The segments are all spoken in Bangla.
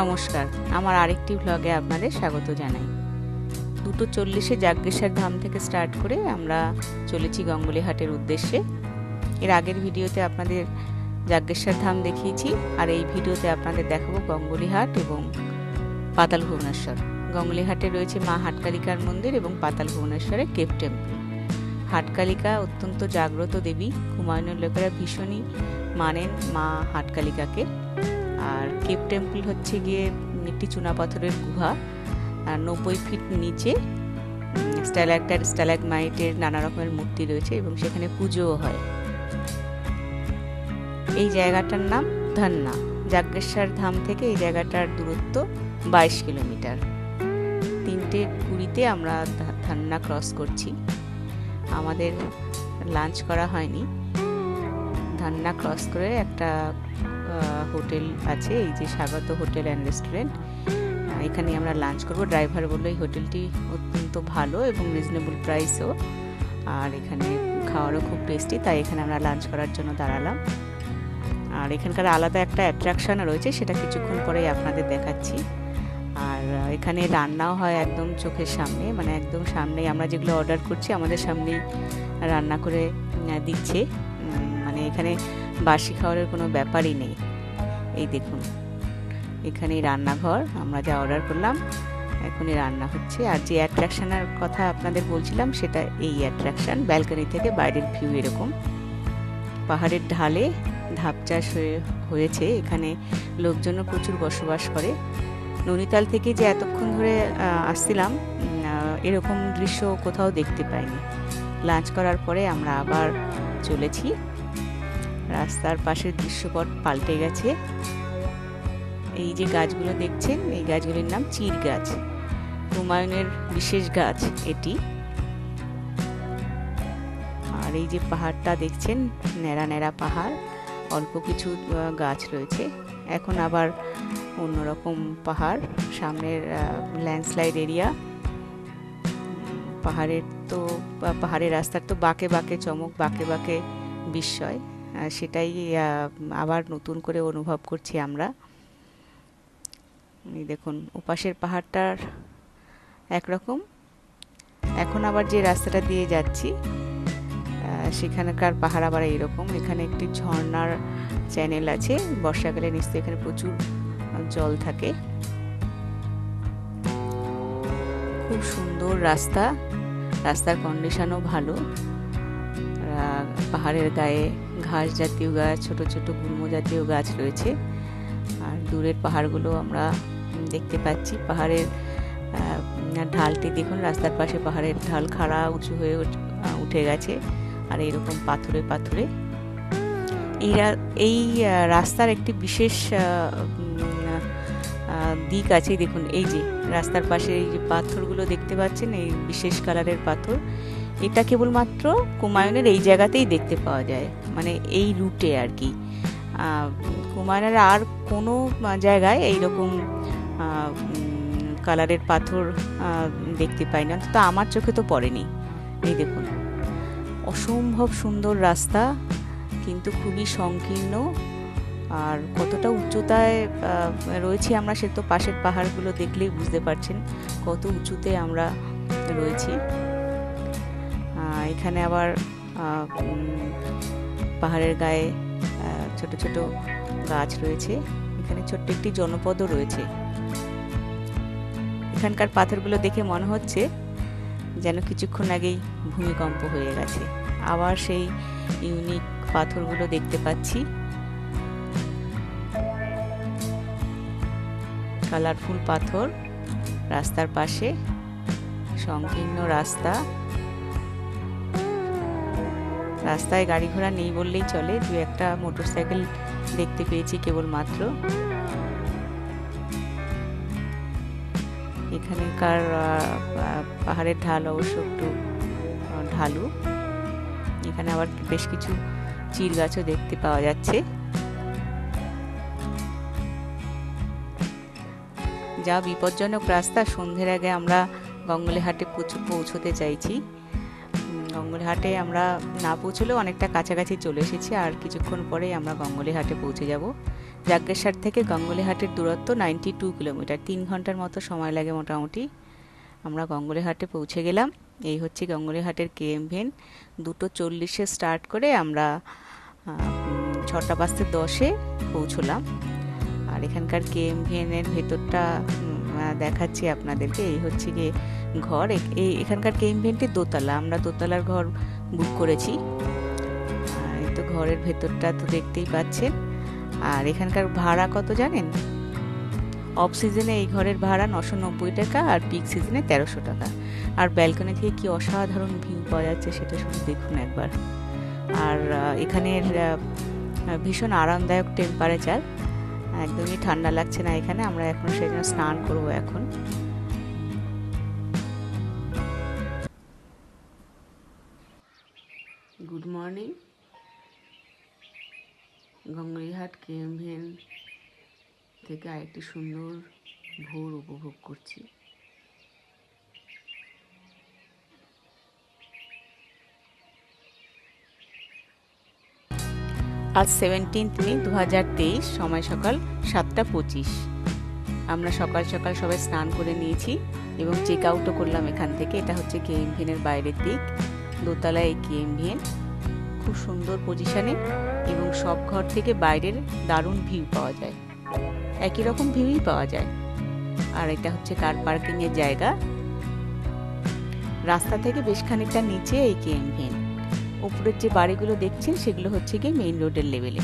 নমস্কার। আমার আরেকটি ভ্লগে আপনাদের স্বাগত জানাই। দুটো চল্লিশে যাজ্ঞেশ্বর ধাম থেকে স্টার্ট করে আমরা চলেছি গঙ্গলিহাটের উদ্দেশ্যে। এর আগের ভিডিওতে আপনাদের যাজ্ঞেশ্বর ধাম দেখিয়েছি, আর এই ভিডিওতে আপনাদের দেখাবো গঙ্গলিহাট এবং পাতাল ভুবনেশ্বর। গঙ্গলিহাটে রয়েছে মা হাটকালিকার মন্দির এবং পাতাল ভুবনেশ্বরে কেপ টেম্পল হাটকালিকা অত্যন্ত জাগ্রত দেবী, হুমায়ুনের লোকেরা ভীষণই মানেন মা হাটকালিকাকে। আর কেপ টেম্পল হচ্ছে গিয়ে একটি চুনাপাথরের গুহা, আর নব্বই ফিট নিচে স্ট্যালাক্টার স্ট্যালাগমাইটের নানা রকমের মূর্তি রয়েছে এবং সেখানে পুজোও হয়। এই জায়গাটার নাম ধান্না। যাজ্ঞেশ্বর ধাম থেকে এই জায়গাটার দূরত্ব বাইশ কিলোমিটার। তিনটে কুড়িতে আমরা ধান্না ক্রস করছি। আমাদের লাঞ্চ করা হয়নি। ধান্না ক্রস করে একটা হোটেল আছে, এই যে স্বাগত হোটেল অ্যান্ড রেস্টুরেন্ট এখানে আমরা লাঞ্চ করব। ড্রাইভার বলল, এই হোটেলটি অত্যন্ত ভালো এবং রিজনেবল প্রাইসও আর এখানে খাওয়ারও খুব টেস্টি তাই এখানে আমরা লাঞ্চ করার জন্য দাঁড়ালাম। আর এখানকার আলাদা একটা অ্যাট্রাকশন রয়েছে, সেটা কিছুক্ষণ পরেই আপনাদের দেখাচ্ছি। আর এখানে রান্নাও হয় একদম চোখের সামনে মানে একদম সামনেই। আমরা যেগুলো অর্ডার করছি, আমাদের সামনেই রান্না করে দিচ্ছে। মানে এখানে বাসি খাওয়ারের কোনো ব্যাপারই নেই। এই দেখুন, এখানেই রান্নাঘর, আমরা যা অর্ডার করলাম, এখনই রান্না হচ্ছে। আর যে অ্যাট্রাকশনের কথা আপনাদের বলছিলাম, সেটা এই অ্যাট্রাকশন ব্যালকনি থেকে বাইরের ভিউ এরকম। পাহাড়ের ঢালে ধাপ চাষ হয়ে, হয়েছে। এখানে লোকজনও প্রচুর বসবাস করে। নৈনিতাল থেকে যে এতক্ষণ ধরে আসছিলাম এরকম দৃশ্য কোথাও দেখতে পাইনি। লাঞ্চ করার পরে আমরা আবার চলেছি। রাস্তার পাশের দৃশ্যপট পাল্টে গেছে। এই যে গাছগুলো দেখছেন, এই গাছগুলির নাম চির গাছ। হুমায়ুনের বিশেষ গাছ এটি। আর এই যে পাহাড়টা দেখছেন, ন্যাড়া ন্যাড়া পাহাড়, অল্প কিছু গাছ রয়েছে। এখন আবার অন্যরকম পাহাড়, সামনের ল্যান্ডস্লাইড এরিয়া। পাহাড়ের তো পাহাড়ের রাস্তার তো বাঁকে বাঁকে চমক, বাঁকে বাঁকে বিস্ময়। সেটাই আবার নতুন করে অনুভব করছি আমরা। দেখুন, ওপাশের পাহাড়টার একরকম। এখন আবার যে রাস্তাটা দিয়ে যাচ্ছি সেখানকার পাহাড় আবার এইরকম। এখানে একটি ঝর্নার চ্যানেল আছে, বর্ষাকালে নিশ্চয়ই এখানে প্রচুর জল থাকে। খুব সুন্দর রাস্তা, রাস্তার কন্ডিশনও ভালো। পাহাড়ের গায়ে ঘাস জাতীয় গাছ, ছোট ছোট গুল্ম জাতীয় গাছ রয়েছে। আর দূরের পাহাড়গুলো আমরা দেখতে পাচ্ছি। পাহাড়ের ঢালটি দেখুন, রাস্তার পাশে পাহাড়ের ঢাল খাড়া উঁচু হয়ে উঠে গেছে। আর এরকম পাথরে পাথরে। এই এই রাস্তার একটি বিশেষ দিক আছে। দেখুন, এই যে রাস্তার পাশে এই যে পাথরগুলো দেখতে পাচ্ছেন, এই বিশেষ কালারের পাথর। এটা কেবলমাত্র কুমায়ুনের এই জায়গাতেই দেখতে পাওয়া যায় মানে এই রুটে আর কি। কুমায়ুনের আর কোনো জায়গায় এইরকম কালারের পাথর দেখতে পাই না, অন্তত আমার চোখে তো পড়েনি। এই দেখুন, অসম্ভব সুন্দর রাস্তা, কিন্তু খুবই সংকীর্ণ, আর কতটা উচ্চতায় রয়েছি আমরা সে তো পাশের পাহাড়গুলো দেখলেই বুঝতে পারছেন, কত উঁচুতে আমরা রয়েছি। এখানে আবার পাহাড়ের গায়ে ছোট ছোট গাছ রয়েছে। এখানে ছোট্ট একটি জনপদও রয়েছে। এখানকার পাথরগুলো দেখে মনে হচ্ছে যেন কিছুক্ষণ আগেই ভূমিকম্প হয়ে গেছে। আবার সেই ইউনিক পাথরগুলো দেখতে পাচ্ছি। কালারফুল পাথর, রাস্তার পাশে, সংকীর্ণ রাস্তা। রাস্তায় গাড়ি ঘোড়া নেই বললেই চলে। দু একটা মোটরসাইকেল দেখতে পেয়েছি কেবলমাত্র। এখানকার পাহাড়ের ঢাল অবশ্য একটু ঢালু। এখানে আবার বেশ কিছু চির গাছও দেখতে পাওয়া যাচ্ছে। যা বিপজ্জনক রাস্তা। সন্ধ্যের আগে আমরা গঙ্গলেহাটে পৌঁছতে চাইছি। গঙ্গলহাটে আমরা না পৌঁছলেও অনেকটা কাছাকাছি চলে এসেছি আর কিছুক্ষণ পরেই আমরা গঙ্গলিহাটে পৌঁছে যাব। যাজ্ঞেশ্বর থেকে গঙ্গলিহাটের দূরত্ব নাইনটি টু কিলোমিটার, তিন ঘণ্টার মতো সময় লাগে মোটামুটি। আমরা গঙ্গলিহাটে পৌঁছে গেলাম। এই হচ্ছে গঙ্গলিহাটের কেএম ভেন। দুটো চল্লিশে স্টার্ট করে আমরা ছটা বাজতে দশে পৌঁছলাম। আর এখানকার কেএম ভেনের ভেতরটা দেখাচ্ছি আপনাদেরকে। এই হচ্ছে গিয়ে ঘর। এই এখানকার কেএম ভেনটি দোতলা। আমরা দোতলার ঘর বুক করেছি। এই তো ঘরের ভেতরটা তো দেখতেই পাচ্ছেন। আর এখানকার ভাড়া কত জানেন? অফ সিজনে এই ঘরের ভাড়া নশো নব্বই টাকা আর পিক সিজনে তেরোশো টাকা। আর ব্যালকনি থেকে কি অসাধারণ ভিউ পাওয়া যাচ্ছে সেটা শুধু দেখুন একবার। আর এখানের ভীষণ আরামদায়ক টেম্পারেচার একদমই ঠান্ডা লাগছে না এখানে, আমরা এখন জন্য স্নান করব এখন। গুড মর্নিং গঙ্গরিহাট কেএমভেন থেকে আরেকটি সুন্দর ভোর উপভোগ করছি। আজ সেভেন্টিন্থ মে দু হাজার তেইশ, সময় সকাল সাতটা পঁচিশ। আমরা সকাল সকাল সবাই স্নান করে নিয়েছি এবং চেক আউটও করলাম এখান থেকে। এটা হচ্ছে কেএমভিএনের বাইরের দিক। দোতলা এই কেএমভিএন খুব সুন্দর পজিশানে এবং সব ঘর থেকে বাইরের দারুণ ভিউ পাওয়া যায়। একই রকম ভিউই পাওয়া যায়। আর এটা হচ্ছে কার পার্কিংয়ের জায়গা। রাস্তা থেকে বেশ খানিকটা নিচে এই কেএমভিএন উপরের যে বাড়িগুলো দেখছেন, সেগুলো হচ্ছে গিয়ে মেইন রোডের লেভেলে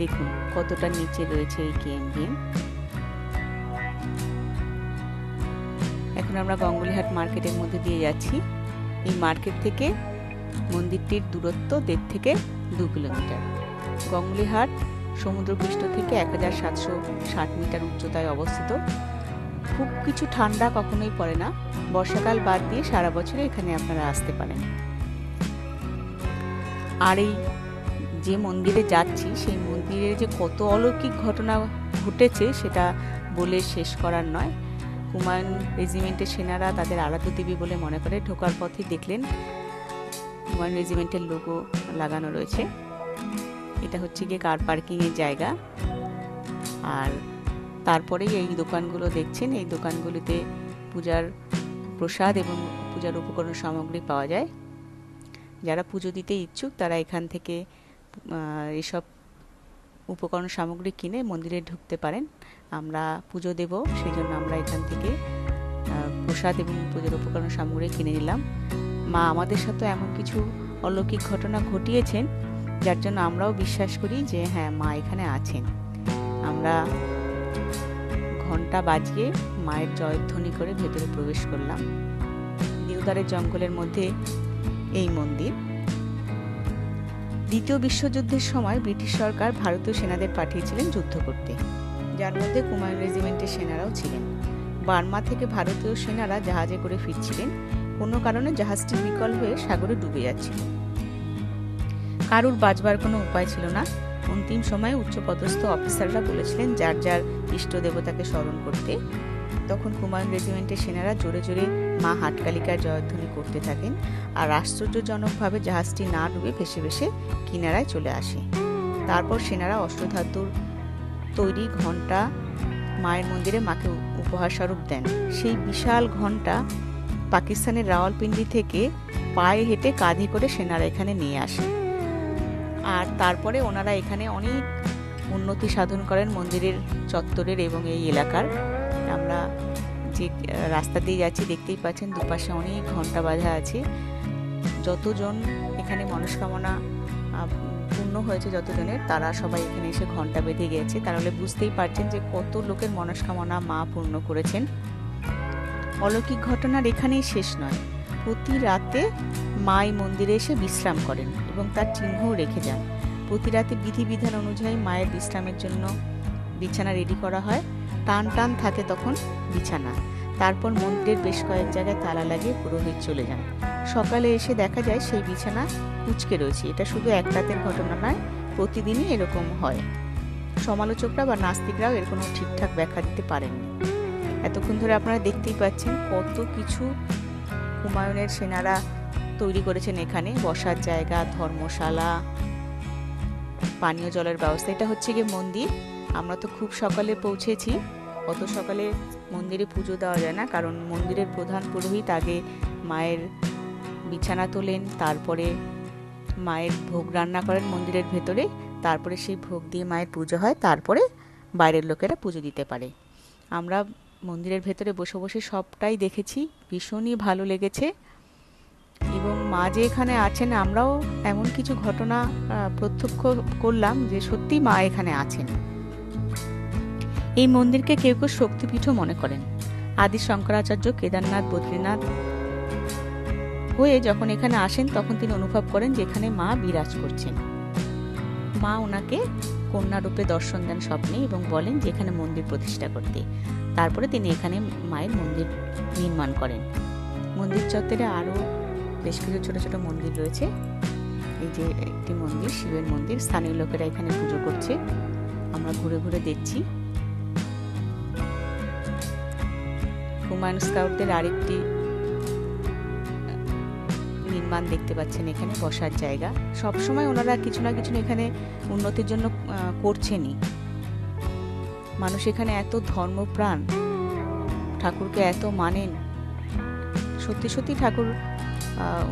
দেখুন, কতটা নিচে রয়েছে এই কেএমভিএন এখন আমরা গঙ্গলিহাট মার্কেটের মধ্যে দিয়ে যাচ্ছি। এই মার্কেট থেকে মন্দিরটির দূরত্ব দেড় থেকে দু কিলোমিটার। গঙ্গলিহাট সমুদ্রপৃষ্ঠ থেকে এক হাজার সাতশো ষাট মিটার উচ্চতায় অবস্থিত। খুব কিছু ঠান্ডা কখনোই পড়ে না। বর্ষাকাল বাদ দিয়ে সারা বছরে এখানে আপনারা আসতে পারেন। আর এই যে মন্দিরে যাচ্ছি, সেই মন্দিরে যে কত অলৌকিক ঘটনা ঘটেছে, সেটা বলে শেষ করার নয়। হুমায়ুন রেজিমেন্টের সেনারা তাদের আরাধ্য দেবী বলে মনে করে ঢোকার পথে দেখলেন হুমায়ুন রেজিমেন্টের লোগো লাগানো রয়েছে। এটা হচ্ছে গিয়ে কার পার্কিংয়ের জায়গা। আর তারপরেই এই দোকানগুলো দেখছেন, এই দোকানগুলিতে পূজার প্রসাদ এবং পূজার উপকরণ সামগ্রী পাওয়া যায়। যারা পুজো দিতে ইচ্ছুক, তারা এখান থেকে এসব উপকরণ সামগ্রী কিনে মন্দিরে ঢুকতে পারেন। আমরা পুজো দেব সেই জন্য আমরা এখান থেকে প্রসাদ এবং পুজোর উপকরণ সামগ্রী কিনে নিলাম। মা আমাদের সাথে এমন কিছু অলৌকিক ঘটনা ঘটিয়েছেন, যার জন্য আমরাও বিশ্বাস করি যে হ্যাঁ মা এখানে আছেন। আমরা ঘণ্টা বাজিয়ে মায়ের জয়ধ্বনি করে ভেতরে প্রবেশ করলাম। দেওদারের জঙ্গলের মধ্যে এই মন্দির। দ্বিতীয় বিশ্বযুদ্ধের সময় ব্রিটিশ সরকার ভারতীয় সেনাদের পাঠিয়েছিলেন যুদ্ধ করতে। যার মধ্যে কুমায়ুন রেজিমেন্টের সেনারাও ছিলেন। বার্মা থেকে ভারতীয় সেনারা জাহাজে করে ফিরছিলেন। কোনো কারণে জাহাজটি বিকল হয়ে সাগরে ডুবে যাচ্ছিল। কারুর বাঁচবার কোনো উপায় ছিল না। অন্তিম সময়ে উচ্চপদস্থ অফিসাররা বলেছিলেন, যার যার ইষ্ট দেবতাকে স্মরণ করতে। তখন কুমায়ুন রেজিমেন্টের সেনারা জোরে জোরে মা হাটকালিকার জয়ধ্বনি করতে থাকেন আর আশ্চর্যজনকভাবে জাহাজটি না ডুবে ভেসে ভেসে কিনারায় চলে আসে। তারপর সেনারা অষ্টধাতুর তৈরি ঘণ্টা মায়ের মন্দিরে মাকে উপহার স্বরূপ দেন। সেই বিশাল ঘণ্টা পাকিস্তানের রাওয়ালপিন্ডি থেকে পায়ে হেঁটে কাঁধে করে সেনারা এখানে নিয়ে আসে। আর তারপরে ওনারা এখানে অনেক উন্নতি সাধন করেন মন্দিরের চত্বরের এবং এই এলাকার। আমরা যে রাস্তা দিয়ে যাচ্ছি, দেখতেই পাচ্ছেন দুপাশে অনেক ঘণ্টা বাঁধা আছে। যতজন এখানে মনস্কামনা পূর্ণ হয়েছে যতজনের, তারা সবাই এখানে এসে ঘণ্টা বেঁধে গেছে। তাহলে বুঝতেই পারছেন যে কত লোকের মনস্কামনা মা পূর্ণ করেছেন। অলৌকিক ঘটনার এখানেই শেষ নয়। প্রতি রাতে মাই মন্দিরে এসে বিশ্রাম করেন এবং তার চিহ্নও রেখে যান। প্রতি রাতে বিধিবিধান অনুযায়ী মায়ের বিশ্রামের জন্য বিছানা রেডি করা হয়। টান টান থাকে তখন বিছানা। তারপর মন্দিরের বেশ কয়েক জায়গায় তালা লাগিয়ে পুরোহিত চলে যান। সকালে এসে দেখা যায় সেই বিছানা কুচকে রয়েছে। এটা শুধু এক রাতের ঘটনা নয়, প্রতিদিনই এরকম হয়। সমালোচকরা বা নাস্তিকরাও এর কোনো ঠিকঠাক ব্যাখ্যা দিতে পারেননি। এতক্ষণ ধরে আপনারা দেখতেই পাচ্ছেন কত কিছু হুমায়ুনের সেনারা তৈরি করেছেন এখানে। বসার জায়গা, ধর্মশালা, পানীয় জলের ব্যবস্থা। এটা হচ্ছে গিয়ে মন্দির। আমরা তো খুব সকালে পৌঁছেছি। অত সকালে মন্দিরে পুজো দেওয়া যায় না, কারণ মন্দিরের প্রধান পুরোহিত আগে মায়ের বিছানা তোলেন, তারপরে মায়ের ভোগ রান্না করেন মন্দিরের ভেতরে, তারপরে সেই ভোগ দিয়ে মায়ের পুজো হয়, তারপরে বাইরের লোকেরা পুজো দিতে পারে। আমরা মন্দিরের ভেতরে বসে বসে সবটাই দেখেছি, ভীষণই ভালো লেগেছে। এবং মা যে এখানে আছেন, আমরাও এমন কিছু ঘটনা প্রত্যক্ষ করলাম যে সত্যি মা এখানে আছেন। এই মন্দিরকে কেউ কেউ শক্তিপীঠও মনে করেন। আদি শঙ্করাচার্য কেদারনাথ, বদ্রীনাথ হয়ে যখন এখানে আসেন, তখন তিনি অনুভব করেন যে এখানে মা বিরাজ করছেন। মা ওনাকে কন্যা রূপে দর্শন দেন স্বপ্নে এবং বলেন যে এখানে মন্দির প্রতিষ্ঠা করতে। তারপরে তিনি এখানে মায়ের মন্দির নির্মাণ করেন। মন্দির চত্বরে আরও বেশ কিছু ছোট ছোট মন্দির রয়েছে। এই যে একটি মন্দির, শিবের মন্দির, স্থানীয় লোকেরা এখানে পুজো করছে। আমরা ঘুরে ঘুরে দেখছি। হুমায়ুন স্কাউটদের আরেকটি নির্মাণ দেখতে পাচ্ছেন এখানে বসার জায়গা। সব সময় ওনারা কিছু না কিছু এখানে উন্নতির জন্য করছেনই। মানুষ এখানে এত ধর্মপ্রাণ, ঠাকুরকে এত মানেন। সত্যি সত্যি ঠাকুর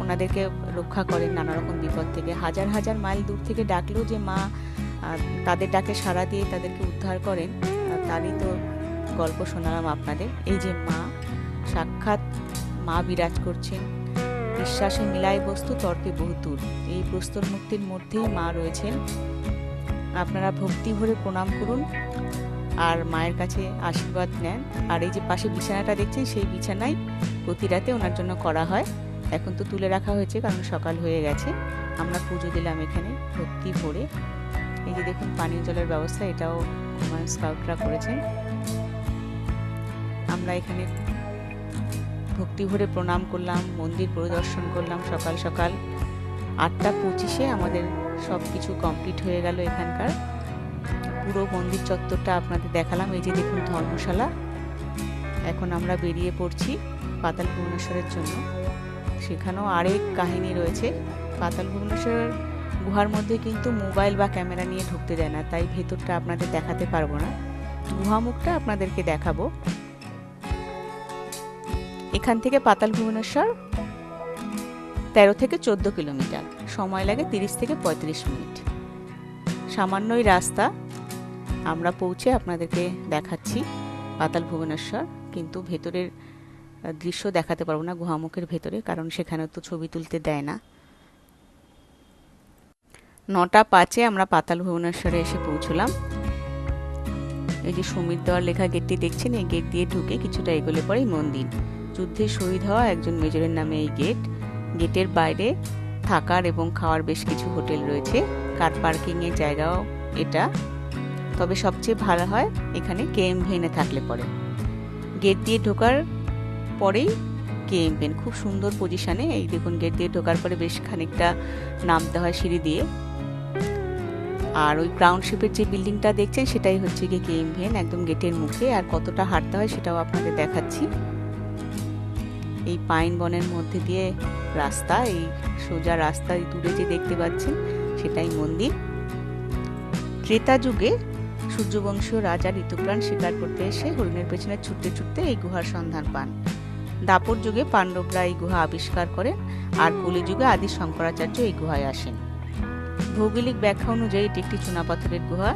ওনাদেরকে রক্ষা করেন নানা রকম বিপদ থেকে। হাজার হাজার মাইল দূর থেকে ডাকলেও যে মা তাদের ডাকে সাড়া দিয়ে তাদেরকে উদ্ধার করেন তারই তো গল্প শোনালাম আপনাদের। এই যে মা, সাক্ষাৎ মা বিরাজ করছেন। বিশ্বাসে মিলাই বস্তু, তর্কে বহু দূর। এই প্রস্তর মুক্তির মধ্যেই মা রয়েছেন। আপনারা ভক্তি ভরে প্রণাম করুন আর মায়ের কাছে আশীর্বাদ নেন। আর এই যে পাশে বিছানাটা দেখছেন, সেই বিছানায় প্রতি রাতে ওনার জন্য করা হয়। এখন তো তুলে রাখা হয়েছে, কারণ সকাল হয়ে গেছে। আমরা পুজো দিলাম এখানে ভক্তি ভরে। এই যে দেখুন, পানীয় জলের ব্যবস্থা, এটাও হুমায়ুন স্কাউটরা করেছেন। আমরা এখানে ভক্তি ভরে প্রণাম করলাম, মন্দির পরিদর্শন করলাম সকাল সকাল। আটটা পঁচিশে আমাদের সব কিছু কমপ্লিট হয়ে গেল এখানকার। পুরো মন্দির চত্বরটা আপনাদের দেখালাম, এই যে দেখুন ধর্মশালা। এখন আমরা বেরিয়ে পড়ছি পাতাল ভুবনেশ্বরের জন্য। সেখানেও আরেক কাহিনী রয়েছে। পাতাল ভুবনেশ্বরের গুহার মধ্যে কিন্তু মোবাইল বা ক্যামেরা নিয়ে ঢুকতে দেয় না, তাই ভেতরটা আপনাদের দেখাতে পারব না। গুহামুখটা আপনাদেরকে দেখাবো। এখান থেকে পাতাল ভুবনেশ্বর, তেরো থেকে চোদ্দ কিলোমিটার। সময় লাগে তিরিশ থেকে পঁয়ত্রিশ মিনিট। সামান্যই রাস্তা। আমরা পৌঁছে আপনাদেরকে দেখাচ্ছি পাতাল ভুবনেশ্বর, কিন্তু ভেতরের দৃশ্য দেখাতে পারব না গুহামুখের ভেতরে, কারণ সেখানে তো ছবি তুলতে দেয় না। নটা পাঁচে আমরা পাতাল ভুবনেশ্বরে এসে পৌঁছলাম। এই যে সমীর দেওয়ার লেখা গেটটি দেখছেন, এই গেট দিয়ে ঢুকে কিছুটা এগোলে পরেই মন্দির। যুদ্ধে শহীদ হওয়া একজন মেজরের নামে এই গেট। গেটের বাইরে থাকার এবং খাওয়ার বেশ কিছু হোটেল রয়েছে। কার পার্কিং এর জায়গাও এটা। তবে সবচেয়ে ভালো হয় এখানে কেএম ভেনে থাকলে পরে। গেট দিয়ে ঢোকার পরেই কেএম ভেন খুব সুন্দর পজিশনে এই দেখুন গেট দিয়ে ঢোকার পরে বেশ খানিকটা নামতে হয় সিঁড়ি দিয়ে। আর ওই গ্রাউন্ড শিপের যে বিল্ডিংটা দেখছেন সেটাই হচ্ছে গিয়ে কেএম ভেন একদম গেটের মুখে। আর কতটা হাঁটতে হয় সেটাও আপনাদের দেখাচ্ছি। এই পাইন বনের মধ্যে দিয়ে রাস্তা, এই সোজা রাস্তা দূরে যে দেখতে পাচ্ছেন, সেটাই মন্দির। ত্রেতা যুগে সূর্যবংশীয় রাজা ঋতুপ্রাণ শিকার করতে এসে হরিণের পেছনে ছুটতে ছুটতে এই গুহার সন্ধান পান। দাপর যুগে পাণ্ডবরা এই গুহা আবিষ্কার করেন আর কলিযুগে আদি শঙ্করাচার্য এই গুহায় আসেন। ভৌগোলিক ব্যাখ্যা অনুযায়ী এটি একটি চুনাপাথরের গুহা,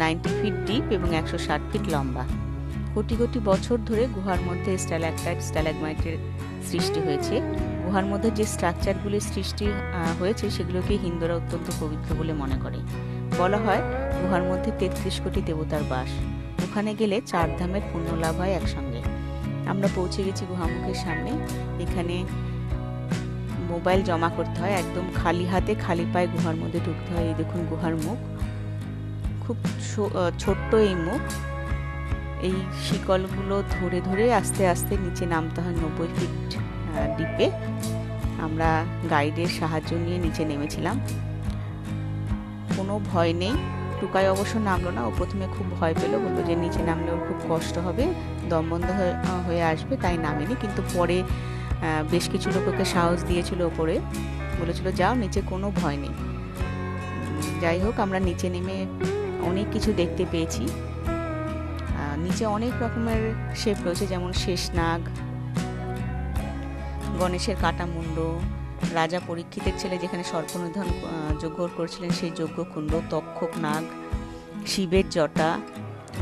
নাইনটি ফিট ডিপ এবং একশো ষাট ফিট লম্বা। কোটি কোটি বছর ধরে গুহার মধ্যে স্ট্যালাকটাইট, স্ট্যালাগমাইটের সৃষ্টি হয়েছে। গুহার মধ্যে যে স্ট্রাকচারগুলির সৃষ্টি হয়েছে সেগুলোকে হিন্দুরা অত্যন্ত পবিত্র বলে মনে করে। বলা হয় গুহার মধ্যে তেত্রিশ কোটি দেবতার বাস। ওখানে গেলে চার ধামের পুণ্য লাভ হয় একসঙ্গে। আমরা পৌঁছে গেছি গুহামুখের সামনে। এখানে মোবাইল জমা করতে হয়, একদম খালি হাতে খালি পায়ে গুহার মধ্যে ঢুকতে হয়। এই দেখুন গুহার মুখ। খুব ছোট্ট এই মুখ। এই শিকলগুলো ধরে ধরে আস্তে আস্তে নিচে নামতে হয় নব্বই ফিট ডিপে আমরা গাইডের সাহায্য নিয়ে নিচে নেমেছিলাম। কোনো ভয় নেই। টুকাই অবশ্য নামলো না। ও প্রথমে খুব ভয় পেল, বলল যে নিচে নামলে ওর খুব কষ্ট হবে, দম বন্ধ হয়ে আসবে, তাই নামেনি। কিন্তু পরে বেশ কিছু লোক ওকে সাহস দিয়েছিল ওপরে। বলেছিল, যাও, নিচে কোনো ভয় নেই। যাই হোক, আমরা নিচে নেমে অনেক কিছু দেখতে পেয়েছি। নিচে অনেক রকমের শেপ রয়েছে, যেমন শেষনাগ, গণেশের কাটা মুন্ড রাজা পরীক্ষিতের ছেলে যেখানে সর্পনিধন যজ্ঞ করেছিলেন সেই যজ্ঞ কুণ্ড, তক্ষক নাগ, শিবের জটা,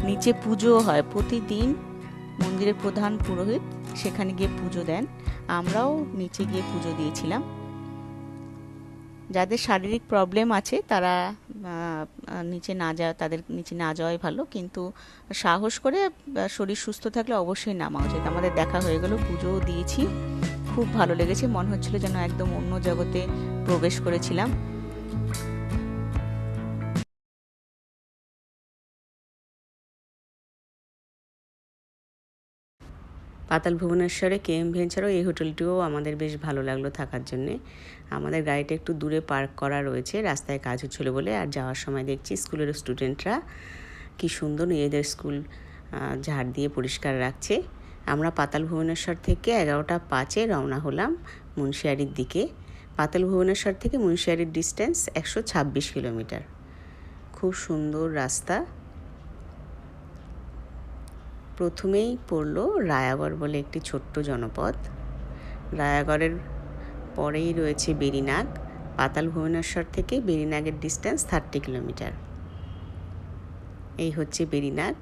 নিচে পুজো হয়। প্রতিদিন মন্দিরের প্রধান পুরোহিত সেখানে গিয়ে পুজো দেন। আমরাও নিচে গিয়ে পুজো দিয়েছিলাম। যাদের শারীরিক প্রবলেম আছে, তারা নিচে না যাওয়া, তাদের নিচে না যাওয়াই ভালো। কিন্তু সাহস করে শরীর সুস্থ থাকলে অবশ্যই নামা উচিত। আমাদের দেখা হয়ে গেল, পুজোও দিয়েছি। খুব ভালো লেগেছে। মনে হচ্ছিল যেন একদম অন্য জগতে প্রবেশ করেছিলাম। পাতাল ভুবনেশ্বরে কে এম ভেঞ্চারও এই হোটেলটিও আমাদের বেশ ভালো লাগল থাকার জন্যে। আমাদের গাড়িটা একটু দূরে পার্ক করা রয়েছে, রাস্তায় কাজ হচ্ছিল বলে, আর যাওয়ার সময় দেখছি স্কুলের স্টুডেন্টরা কি সুন্দর নিজেদের স্কুল ঝাড় দিয়ে পরিষ্কার রাখছে। আমরা পাতাল ভুবনেশ্বর থেকে এগারোটা পাঁচে রওনা হলাম মুন্সিয়ারির দিকে। পাতাল ভুবনেশ্বর থেকে মুন্সিয়ারির ডিস্টেন্স একশো ছাব্বিশ কিলোমিটার। খুব সুন্দর রাস্তা। প্রথমেই পড়ল রায়াগড় বলে একটি ছোট্ট জনপদ। রায়াগড়ের পরেই রয়েছে বেরিনাগ, পাতাল ভুবনেশ্বর থেকে বেরিনাগের ডিস্টেন্স থার্টি কিলোমিটার এই হচ্ছে বেরিনাগ।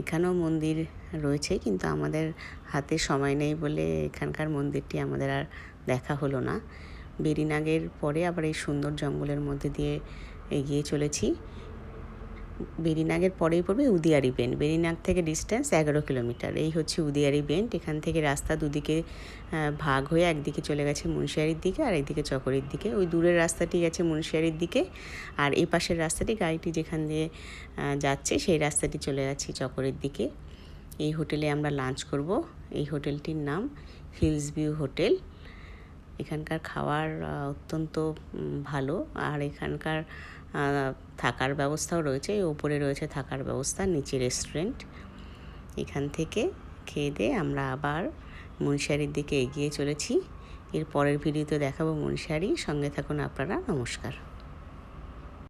এখানেও মন্দির রয়েছে, কিন্তু আমাদের হাতে সময় নেই বলে এখানকার মন্দিরটি আমাদের আর দেখা হলো না। বেরিনাগের পরে আবার এই সুন্দর জঙ্গলের মধ্যে দিয়ে এগিয়ে চলেছি। বেরিনাগের পরেই পড়বে উদিয়ারি বেন্ড বেরিনাগ থেকে ডিস্টেন্স এগারো কিলোমিটার এই হচ্ছে উদিয়ারি বেন্ড এখান থেকে রাস্তা দুদিকে ভাগ হয়ে একদিকে চলে গেছে মুন্সিয়ারির দিকে আর একদিকে চকরির দিকে। ওই দূরের রাস্তাটি গেছে মুন্সিয়ারির দিকে আর এই পাশের রাস্তাটি, গাড়িটি যেখান দিয়ে যাচ্ছে সেই রাস্তাটি চলে যাচ্ছে চকরের দিকে। এই হোটেলে আমরা লাঞ্চ করব। এই হোটেলটির নাম হিলস ভিউ হোটেল এখানকার খাওয়ার অত্যন্ত ভালো। আর এখানকার থাকার ব্যবস্থাও রয়েছে। ওপরে রয়েছে থাকার ব্যবস্থা, নিচে রেস্টুরেন্ট এখান থেকে খেয়ে দিয়ে আমরা আবার মনসারির দিকে এগিয়ে চলেছি। এর পরের ভিডিওতে দেখাবো মনসারি সঙ্গে থাকুন আপনারা। নমস্কার।